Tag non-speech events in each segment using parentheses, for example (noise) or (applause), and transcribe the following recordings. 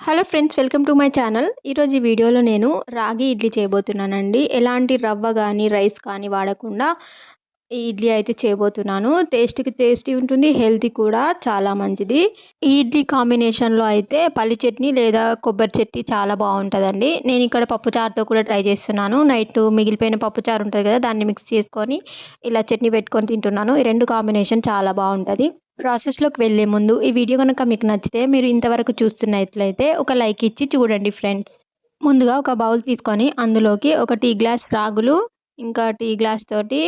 Hello friends welcome to my channel ఈరోజు ఈ వీడియోలో నేను రాగి ఇడ్లీ చేయబోతున్నానండి. ఎలాంటి రవ్వ కానీ రైస్ కానీ వాడకుండా ఈ ఇడ్లీ అయితే చేయబోతున్నాను. టేస్ట్కి టేస్టీ ఉంటుంది హెల్తీ కూడా చాలా మంచిది. ఈ ఇడ్లీ కాంబినేషన్లో అయితే పల్లి చట్నీ లేదా కొబ్బరి చట్నీ చాలా బాగుంటుందండి. నేను ఇక్కడ పప్పుచారుతో కూడా ట్రై చేస్తున్నాను. నైట్ మిగిలిపోయిన పప్పుచారు ఉంటుంది కదా దాన్ని మిక్స్ చేసుకొని ఇలా చట్నీ పెట్టుకొని తింటున్నాను. ఈ రెండు కాంబినేషన్ చాలా బాగుంటుంది. ప్రాసెస్లోకి వెళ్ళే ముందు ఈ వీడియో కనుక మీకు నచ్చితే మీరు ఇంతవరకు చూస్తున్నట్లయితే ఒక లైక్ ఇచ్చి చూడండి ఫ్రెండ్స్. ముందుగా ఒక బౌల్ తీసుకొని అందులోకి ఒక టీ గ్లాస్ రాగులు ఇంకా టీ గ్లాస్ తోటి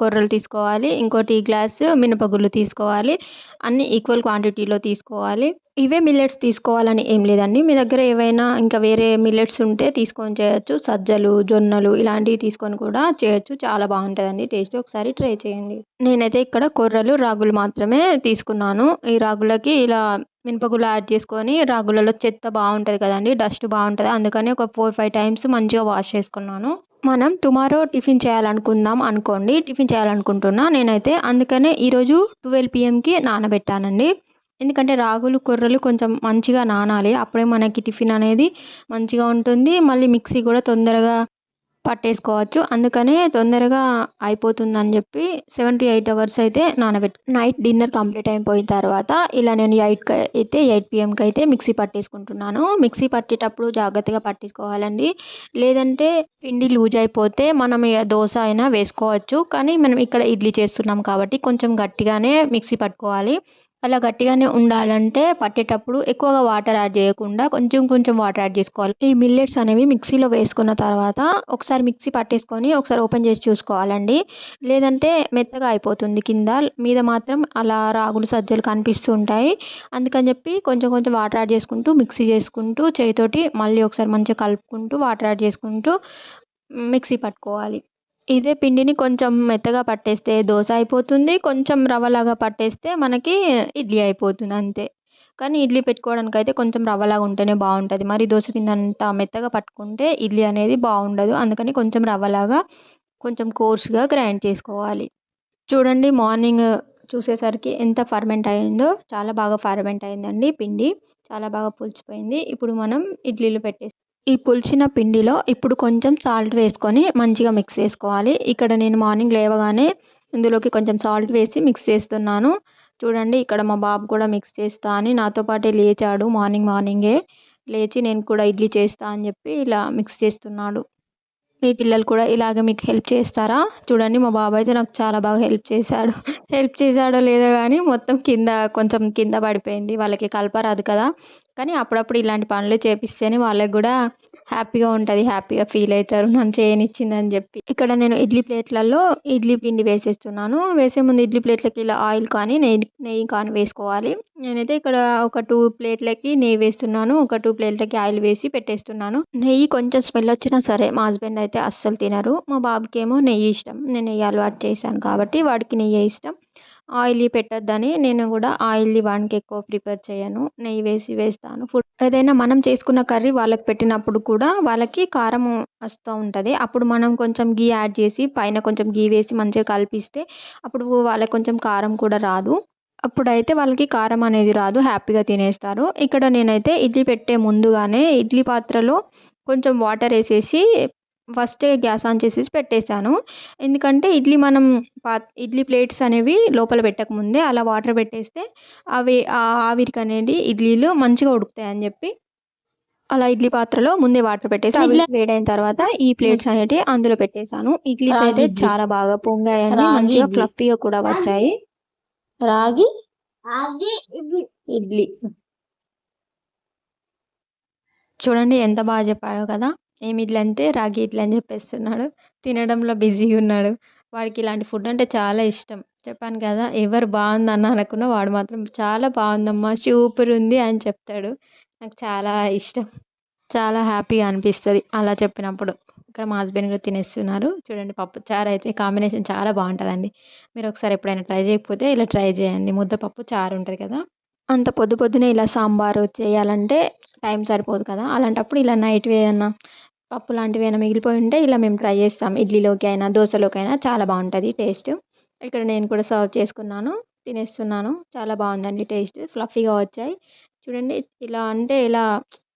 కొర్రలు తీసుకోవాలి ఇంకో టీ గ్లాస్ మినపగుళ్ళు తీసుకోవాలి అన్నీ ఈక్వల్ క్వాంటిటీలో తీసుకోవాలి. ఇవే మిల్లెట్స్ తీసుకోవాలని ఏం లేదండి. మీ దగ్గర ఏవైనా ఇంకా వేరే మిల్లెట్స్ ఉంటే తీసుకొని చేయొచ్చు. సజ్జలు జొన్నలు ఇలాంటివి తీసుకొని కూడా చేయొచ్చు. చాలా బాగుంటుందండి. టేస్ట్ ఒకసారి ట్రై చేయండి. నేనైతే ఇక్కడ కొర్రలు రాగులు మాత్రమే తీసుకున్నాను. ఈ రాగులకి ఇలా మినపగుళ్ళు యాడ్ చేసుకొని రాగులలో చెత్త బాగుంటుంది కదండి. డస్ట్ బాగుంటుంది. అందుకని ఒక ఫోర్ ఫైవ్ టైమ్స్ మంచిగా వాష్ చేసుకున్నాను. మనం టుమారో టిఫిన్ చేయాలనుకుందాం అనుకోండి. టిఫిన్ చేయాలనుకుంటున్నా నేనైతే. అందుకనే ఈరోజు ట్వెల్వ్ పిఎంకి నానబెట్టానండి. ఎందుకంటే రాగులు కొర్రలు కొంచెం మంచిగా నానాలి. అప్పుడే మనకి టిఫిన్ అనేది మంచిగా ఉంటుంది. మళ్ళీ మిక్సీ కూడా తొందరగా పట్టేసుకోవచ్చు. అందుకనే తొందరగా అయిపోతుందని చెప్పి సెవెన్ టు ఎయిట్ అవర్స్ అయితే నానబెట్టు నైట్ డిన్నర్ కంప్లీట్ అయిపోయిన తర్వాత ఇలా నేను ఎయిట్కి అయితే ఎయిట్ పిఎంకి అయితే మిక్సీ పట్టేసుకుంటున్నాను. మిక్సీ పట్టేటప్పుడు జాగ్రత్తగా పట్టేసుకోవాలండి. లేదంటే పిండి లూజ్ అయిపోతే మనం దోశ అయినా వేసుకోవచ్చు. కానీ మనం ఇక్కడ ఇడ్లీ చేస్తున్నాం కాబట్టి కొంచెం గట్టిగానే మిక్సీ పట్టుకోవాలి. అలా గట్టిగానే ఉండాలంటే పట్టేటప్పుడు ఎక్కువగా వాటర్ యాడ్ చేయకుండా కొంచెం కొంచెం వాటర్ యాడ్ చేసుకోవాలి. ఈ మిల్లెట్స్ అనేవి మిక్సీలో వేసుకున్న తర్వాత ఒకసారి మిక్సీ పట్టేసుకొని ఒకసారి ఓపెన్ చేసి చూసుకోవాలండి. లేదంటే మెత్తగా అయిపోతుంది కింద మీద మాత్రం అలా రాగులు సజ్జలు కనిపిస్తూ ఉంటాయి. అందుకని చెప్పి కొంచెం కొంచెం వాటర్ యాడ్ చేసుకుంటూ మిక్సీ చేసుకుంటూ చేయితోటి మళ్ళీ ఒకసారి మంచిగా కలుపుకుంటూ వాటర్ యాడ్ చేసుకుంటూ మిక్సీ పట్టుకోవాలి. ఇదే పిండిని కొంచెం మెత్తగా పట్టేస్తే దోశ అయిపోతుంది కొంచెం రవ్వలాగా పట్టేస్తే మనకి ఇడ్లీ అయిపోతుంది అంతే. కానీ ఇడ్లీ పెట్టుకోవడానికి అయితే కొంచెం రవ్వలాగా ఉంటేనే బాగుంటుంది. మరి దోశ పిండి మెత్తగా పట్టుకుంటే ఇడ్లీ అనేది బాగుండదు. అందుకని కొంచెం రవ్వలాగా కొంచెం కోర్స్గా గ్రైండ్ చేసుకోవాలి. చూడండి మార్నింగ్ చూసేసరికి ఎంత ఫర్మెంట్ అయిందో చాలా బాగా ఫర్మెంట్ అయిందండి పిండి. చాలా బాగా పులిచిపోయింది. ఇప్పుడు మనం ఇడ్లీలు పెట్టేసి ఈ పులిచిన పిండిలో ఇప్పుడు కొంచెం సాల్ట్ వేసుకొని మంచిగా మిక్స్ చేసుకోవాలి. ఇక్కడ నేను మార్నింగ్ లేవగానే ఇందులోకి కొంచెం సాల్ట్ వేసి మిక్స్ చేస్తున్నాను. చూడండి ఇక్కడ మా బాబు కూడా మిక్స్ చేస్తా అని నాతో పాటే లేచాడు మార్నింగ్ మార్నింగే లేచి నేను కూడా ఇడ్లీ చేస్తా అని చెప్పి ఇలా మిక్స్ చేస్తున్నాడు. మీ పిల్లలు కూడా ఇలాగ మీకు హెల్ప్ చేస్తారా? చూడండి మా బాబు అయితే నాకు చాలా బాగా హెల్ప్ చేశాడు. (laughs) హెల్ప్ చేశాడో లేదో కానీ మొత్తం కింద కొంచెం కింద పడిపోయింది. వాళ్ళకి కలపరాదు కదా. కానీ అప్పుడప్పుడు ఇలాంటి పనులు చేపిస్తేనే వాళ్ళకి కూడా హ్యాపీగా ఉంటుంది హ్యాపీగా ఫీల్ అవుతారు. నన్ను చేయనిచ్చిందని చెప్పి. ఇక్కడ నేను ఇడ్లీ ప్లేట్లలో ఇడ్లీ పిండి వేసేస్తున్నాను. వేసే ముందు ఇడ్లీ ప్లేట్లకి ఇలా ఆయిల్ కానీ నెయ్యి నెయ్యి కానీ వేసుకోవాలి. నేనైతే ఇక్కడ ఒక టూ ప్లేట్లకి నెయ్యి వేస్తున్నాను. ఒక టూ ప్లేట్లకి ఆయిల్ వేసి పెట్టేస్తున్నాను. నెయ్యి కొంచెం స్మెల్ వచ్చినా సరే మా హస్బెండ్ అయితే అస్సలు తినరు. మా బాబుకి ఏమో నెయ్యి ఇష్టం. నేను నెయ్యి అలవాటు చేశాను కాబట్టి వాడికి నెయ్యి ఇష్టం. ఆయిలీ పెట్టొద్దని నేను కూడా ఆయిలీ వానికి ఎక్కువ ప్రిపేర్ చేయను. నెయ్యి వేసి వేస్తాను. ఫుడ్ ఏదైనా మనం చేసుకున్న కర్రీ వాళ్ళకి పెట్టినప్పుడు కూడా వాళ్ళకి కారం వస్తూ ఉంటుంది. అప్పుడు మనం కొంచెం గీ యాడ్ చేసి పైన కొంచెం గీ వేసి మంచిగా కలిపిస్తే అప్పుడు వాళ్ళకి కొంచెం కారం కూడా రాదు. అప్పుడైతే వాళ్ళకి కారం అనేది రాదు. హ్యాపీగా తినేస్తారు. ఇక్కడ నేనైతే ఇడ్లీ పెట్టే ముందుగానే ఇడ్లీ పాత్రలో కొంచెం వాటర్ వేసేసి ఫస్టే గ్యాస్ ఆన్ చేసేసి పెట్టేశాను. ఎందుకంటే ఇడ్లీ మనం పా ఇడ్లీ ప్లేట్స్ అనేవి లోపల పెట్టకముందే అలా వాటర్ పెట్టేస్తే అవి ఆ ఆవిరికి అనేది ఇడ్లీలు మంచిగా ఉడుకుతాయి అని చెప్పి అలా ఇడ్లీ పాత్రలో ముందే వాటర్ పెట్టేసి అవి వేడైన తర్వాత ఈ ప్లేట్స్ అనేవి అందులో పెట్టేశాను. ఇడ్లీస్ అయితే చాలా బాగా పొంగాయని మంచిగా ఫ్లఫీగా కూడా వచ్చాయి. రాగి ఇడ్లీ. చూడండి ఎంత బాగా చెప్పాడో కదా. ఏమి ఇట్లా అంటే రాగి ఇట్లా అని చెప్పేస్తున్నాడు. తినడంలో బిజీగా ఉన్నాడు. వాడికి ఇలాంటి ఫుడ్ అంటే చాలా ఇష్టం. చెప్పాను కదా ఎవరు బాగుందన్న అనుకున్న వాడు మాత్రం చాలా బాగుందమ్మా సూపర్ ఉంది అని చెప్తాడు. నాకు చాలా ఇష్టం. చాలా హ్యాపీగా అనిపిస్తుంది అలా చెప్పినప్పుడు. ఇక్కడ మా హస్బెండ్ కూడా తినేస్తున్నారు. చూడండి పప్పు చారు అయితే కాంబినేషన్ చాలా బాగుంటుందండి. మీరు ఒకసారి ఎప్పుడైనా ట్రై చేయకపోతే ఇలా ట్రై చేయండి. ముద్దపప్పు చారు ఉంటుంది కదా. అంత పొద్దు పొద్దునే ఇలా సాంబారు చేయాలంటే టైం సరిపోదు కదా. అలాంటప్పుడు ఇలా నైట్ ఏమన్నా పప్పు లాంటివి ఏమైనా మిగిలిపోయి ఉంటే ఇలా మేము ట్రై చేస్తాం. ఇడ్లీలోకి అయినా దోశలోకి అయినా చాలా బాగుంటుంది టేస్ట్. ఇక్కడ నేను కూడా సర్వ్ చేసుకున్నాను తినేస్తున్నాను. చాలా బాగుందండి టేస్ట్. ఫ్లఫీగా వచ్చాయి. చూడండి ఇలా అంటే ఇలా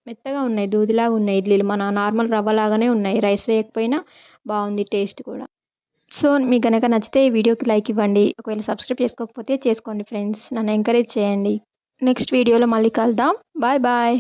మెత్తగా ఉన్నాయి దూదిలాగా ఉన్నాయి ఇడ్లీలు. మన నార్మల్ రవ్వ లాగానే ఉన్నాయి. రైస్ వేయకపోయినా బాగుంది టేస్ట్ కూడా. సో మీకు కనుక నచ్చితే ఈ వీడియోకి లైక్ ఇవ్వండి. ఒకవేళ సబ్స్క్రైబ్ చేసుకోకపోతే చేసుకోండి ఫ్రెండ్స్. నన్ను ఎంకరేజ్ చేయండి. నెక్స్ట్ వీడియోలో మళ్ళీ కలుద్దాం. Bye bye.